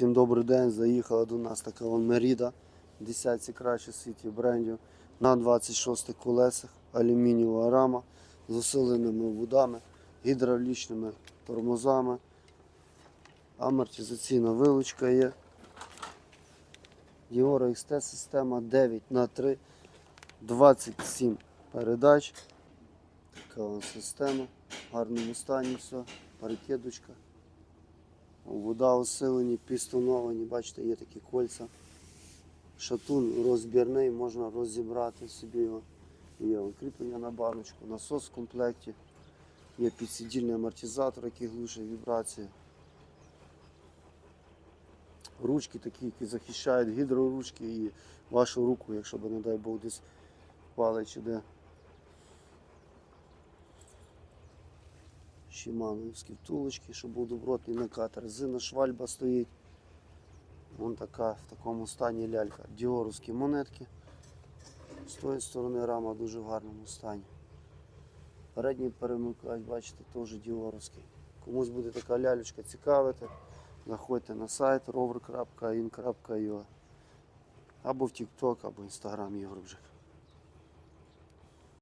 Всім добрий день. Заїхала до нас така вон Меріда. Десятці краще в світі брендів. На 26 колесах, алюмінієва рама з усиленими водами, гідравлічними тормозами. Амортизаційна вилучка є. Dior XT система 9 х 3 27 передач. Така система. В гарному стані все. Парикедочка. Вода усилені, пістоновані, бачите, є такі кольця. Шатун розбірний, можна розібрати собі його. Є укріплення на баночку, насос в комплекті. Є підсидільний амортизатор, який глушить вібрації. Ручки такі, які захищають гідроручки і вашу руку, якщо би, не дай Бог, десь впали чи де. Шимановські втулочки, щоб був добротний накат. Резина швальба стоїть. Вон така в такому стані лялька. Діоровські монетки. З тої сторони рама дуже в гарному стані. Передній перемикач, бачите, теж діоровський. Комусь буде така лялечка цікавити, заходьте на сайт rover.in.ua або в TikTok, або Instagram Ігор Бжик.